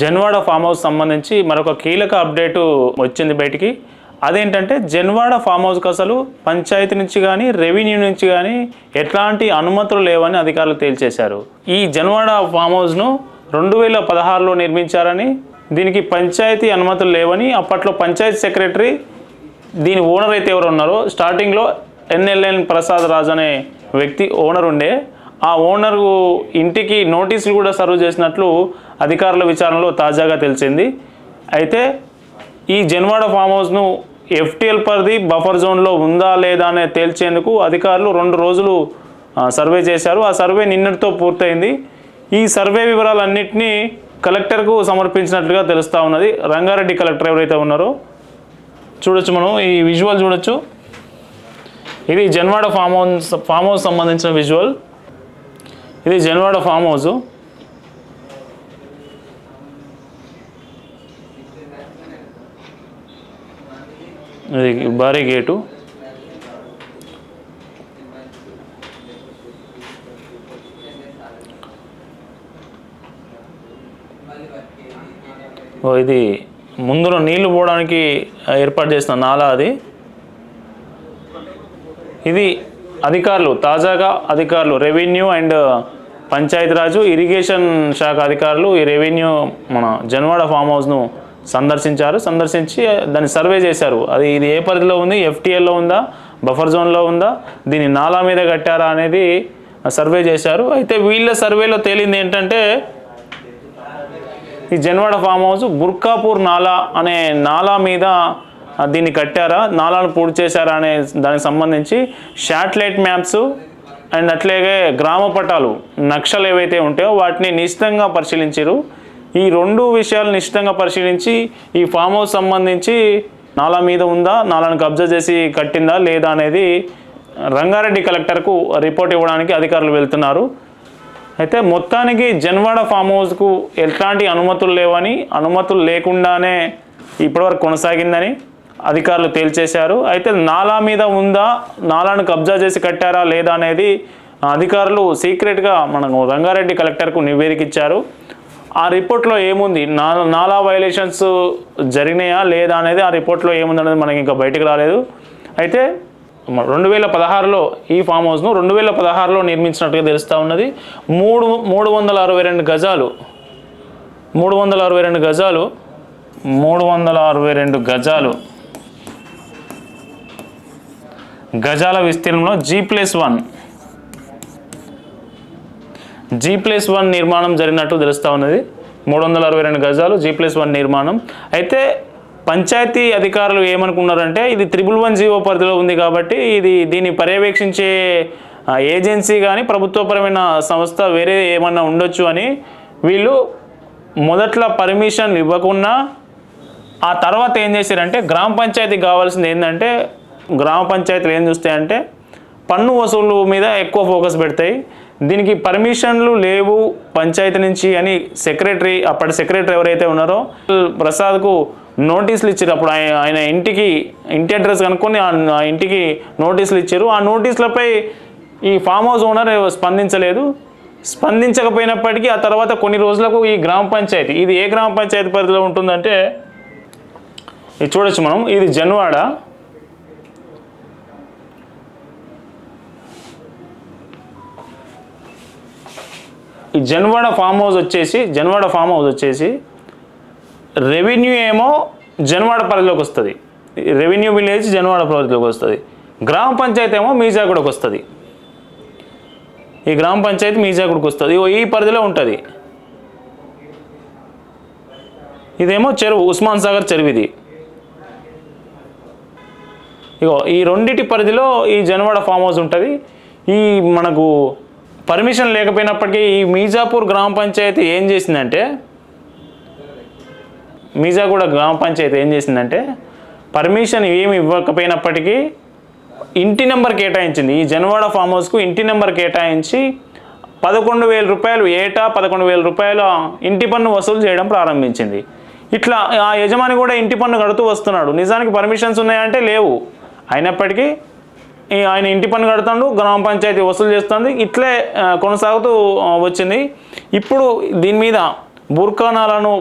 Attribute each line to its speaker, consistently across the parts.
Speaker 1: Janwada farm house సంబంధించి మరొక కీలక అప్డేటు వచ్చింది బయటికి. అదేంటంటే జన్వాడ ఫామ్ హౌస్కి అసలు పంచాయతీ నుంచి కానీ రెవెన్యూ నుంచి కానీ ఎట్లాంటి అనుమతులు లేవని అధికారులు తేల్చేశారు. ఈ జన్వాడ ఫామ్ హౌస్ను రెండు వేల పదహారులో నిర్మించారని దీనికి పంచాయతీ అనుమతులు లేవని అప్పట్లో పంచాయతీ సెక్రటరీ దీని ఓనర్ అయితే ఎవరు ఉన్నారో స్టార్టింగ్లో ఎన్ఎల్ఎన్ ప్రసాద్ రాజ్ అనే వ్యక్తి ఓనర్ ఉండే. ఆ ఓనర్ ఇంటికి నోటీసులు కూడా సర్వ్ చేసినట్లు అధికారుల విచారణలో తాజాగా తెలిసింది. అయితే ఈ జన్వాడ ఫామ్ హౌస్ను ఎఫ్టిఎల్ పరిధి బఫర్ జోన్లో ఉందా లేదా అనే తేల్చేందుకు అధికారులు రెండు రోజులు సర్వే చేశారు. ఆ సర్వే నిన్నటితో పూర్తయింది. ఈ సర్వే వివరాలన్నింటినీ కలెక్టర్కు సమర్పించినట్లుగా తెలుస్తూ ఉన్నది. రంగారెడ్డి కలెక్టర్ ఎవరైతే ఉన్నారో చూడొచ్చు మనం ఈ విజువల్ చూడొచ్చు. ఇది Janwada farm house farm house సంబంధించిన విజువల్. ఇది జన్వాడ ఫామ్ హౌస్. ఇది భారీ గేటు. ఓ ఇది ముందులో నీళ్ళు పోవడానికి ఏర్పాటు చేసిన నాలా అది. ఇది అధికారులు తాజాగా అధికారులు రెవెన్యూ అండ్ పంచాయతీరాజు ఇరిగేషన్ శాఖ అధికారులు ఈ రెవెన్యూ మన జన్వాడ ఫామ్ హౌస్ను సందర్శించారు. సందర్శించి దాన్ని సర్వే చేశారు. అది ఇది ఏ పరిధిలో ఉంది? ఎఫ్టీఎల్లో ఉందా? బఫర్ జోన్లో ఉందా? దీన్ని నాలా మీద కట్టారా అనేది సర్వే చేశారు. అయితే వీళ్ళ సర్వేలో తేలింది ఏంటంటే ఈ జన్వాడ ఫామ్ హౌస్ బుర్కాపూర్ నాలా అనే నాలా మీద దీన్ని కట్టారా? నాలాను పూర్తి చేశారా అనే దానికి సంబంధించి శాటిలైట్ మ్యాప్స్ అండ్ అట్లాగే గ్రామ పటాలు నక్షలు ఏవైతే ఉంటాయో వాటిని నిశ్చితంగా పరిశీలించారు ఈ రెండు విషయాలు నిశ్చితంగా పరిశీలించి ఈ ఫామ్ హౌస్ సంబంధించి నాలా మీద ఉందా నాలను కబ్జా చేసి కట్టిందా లేదా అనేది రంగారెడ్డి కలెక్టర్కు రిపోర్ట్ ఇవ్వడానికి అధికారులు వెళ్తున్నారు. అయితే మొత్తానికి జన్వాడ ఫామ్ హౌస్కు ఎట్లాంటి అనుమతులు లేవని అనుమతులు లేకుండానే ఇప్పటివరకు కొనసాగిందని అధికారులు తేల్చేశారు. అయితే నాలా మీద ఉందా నాలాను కబ్జా చేసి కట్టారా లేదా అనేది అధికారులు సీక్రెట్గా మనకు రంగారెడ్డి కలెక్టర్కు నివేదిక ఇచ్చారు. ఆ రిపోర్ట్లో ఏముంది? నా నాలా వైలేషన్స్ జరిగినాయా లేదా అనేది ఆ రిపోర్ట్లో ఏముంది అనేది మనకి ఇంకా బయటకు రాలేదు. అయితే రెండు వేల పదహారులో ఈ ఫామ్ హౌస్ను రెండు వేల పదహారులో నిర్మించినట్టుగా తెలుస్తూ ఉన్నది. మూడు మూడు వందల అరవై రెండు గజాలు మూడు వందల అరవై రెండు గజాలు మూడు వందల అరవై రెండు గజాలు. గజాల విస్తీర్ణంలో G plus one G plus one నిర్మాణం జరిగినట్టు తెలుస్తూ ఉన్నది. మూడు వందల అరవై రెండు గజాలు జీ ప్లస్ వన్ నిర్మాణం. అయితే పంచాయతీ అధికారులు ఏమనుకున్నారంటే ఇది త్రిబుల్ వన్ జీవో పరిధిలో ఉంది కాబట్టి ఇది దీన్ని పర్యవేక్షించే ఏజెన్సీ కానీ ప్రభుత్వపరమైన సంస్థ వేరే ఏమన్నా ఉండొచ్చు అని వీళ్ళు మొదట్లో పర్మిషన్ ఇవ్వకుండా ఆ తర్వాత ఏం చేశారంటే గ్రామ పంచాయతీకి కావాల్సింది ఏంటంటే గ్రామ పంచాయతీలు ఏం చూస్తాయంటే పన్ను వసూలు మీద ఎక్కువ ఫోకస్ పెడతాయి. దీనికి పర్మిషన్లు లేవు పంచాయతీ నుంచి అని సెక్రటరీ అప్పటి సెక్రటరీ ఎవరైతే ఉన్నారో ప్రసాద్కు నోటీసులు ఇచ్చారు. అప్పుడు ఆయన ఆయన ఇంటికి ఇంటి అడ్రస్ కనుక్కొని ఆ ఆ ఇంటికి నోటీసులు ఇచ్చారు. ఆ నోటీసులపై ఈ ఫామ్ హౌస్ ఓనర్ స్పందించలేదు. స్పందించకపోయినప్పటికీ ఆ తర్వాత కొన్ని రోజులకు ఈ గ్రామ పంచాయతీ ఇది ఏ గ్రామ పంచాయతీ పరిధిలో ఉంటుందంటే ఇది చూడొచ్చు మనం ఇది జన్వాడ. ఈ జన్వాడ ఫామ్ హౌస్ వచ్చేసి జన్వాడ ఫామ్ హౌస్ వచ్చేసి రెవెన్యూ ఏమో జన్వాడ పరిధిలోకి వస్తుంది. రెవెన్యూ విలేజ్ జన్వాడ పరిధిలోకి వస్తుంది. గ్రామ పంచాయతీ ఏమో మీజాగూడకు వస్తుంది. ఈ గ్రామ పంచాయతీ మీజాగూడకు వస్తుంది. ఈ పరిధిలో ఉంటుంది. ఇదేమో చెరువు ఉస్మాన్ సాగర్ చెరువు ఇది ఇగో ఈ రెండిటి పరిధిలో ఈ జనవాడ ఫామ్ హౌస్ ఉంటుంది. ఈ మనకు పర్మిషన్ లేకపోయినప్పటికీ ఈ మీజాపూర్ గ్రామ పంచాయతీ ఏం చేసిందంటే మీజాగూడ గ్రామ పంచాయతీ ఏం చేసిందంటే పర్మిషన్ ఏమి ఇవ్వకపోయినప్పటికీ ఇంటి నెంబర్ కేటాయించింది. ఈ జనవాడ ఫామ్ హౌస్కు ఇంటి నెంబర్ కేటాయించి పదకొండు వేల రూపాయలు ఏటా పదకొండు వేల రూపాయల ఇంటి పన్ను వసూలు చేయడం ప్రారంభించింది. ఇట్లా ఆ యజమాని కూడా ఇంటి పన్ను కడుతూ వస్తున్నాడు. నిజానికి పర్మిషన్స్ ఉన్నాయంటే లేవు. అయినప్పటికీ ఆయన ఇంటి పన్ను కడతాడు గ్రామ పంచాయతీ వసూలు చేస్తుంది. ఇట్లే కొనసాగుతూ వచ్చింది. ఇప్పుడు దీని మీద బుర్ఖానాలను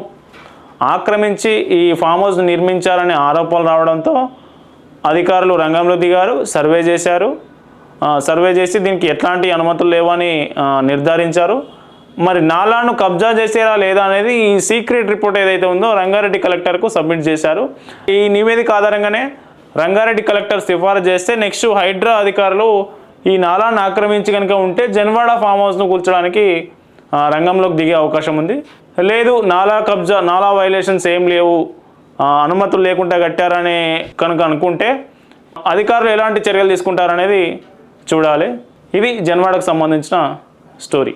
Speaker 1: ఆక్రమించి ఈ ఫామ్ హౌస్ నిర్మించారనే ఆరోపణలు రావడంతో అధికారులు రంగంలో దిగారు సర్వే చేశారు. సర్వే చేసి దీనికి ఎట్లాంటి అనుమతులు లేవని నిర్ధారించారు. మరి నాలాను కబ్జా చేసేరా లేదా అనేది ఈ సీక్రెట్ రిపోర్ట్ ఏదైతే ఉందో రంగారెడ్డి కలెక్టర్కు సబ్మిట్ చేశారు. ఈ నివేదిక ఆధారంగానే రంగారెడ్డి కలెక్టర్ సిఫారసు చేస్తే నెక్స్ట్ హైడ్రా అధికారులు ఈ నాలాన్ని ఆక్రమించి కనుక ఉంటే జన్వాడ ఫామ్ హౌస్ను కూల్చడానికి రంగంలోకి దిగే అవకాశం ఉంది. లేదు నాలా కబ్జా నాలా వైలేషన్స్ ఏం లేవు. అనుమతులు లేకుండా కట్టారనే కనుక అనుకుంటే అధికారులు ఎలాంటి చర్యలు తీసుకుంటారనేది చూడాలి. ఇది జన్వాడకు సంబంధించిన స్టోరీ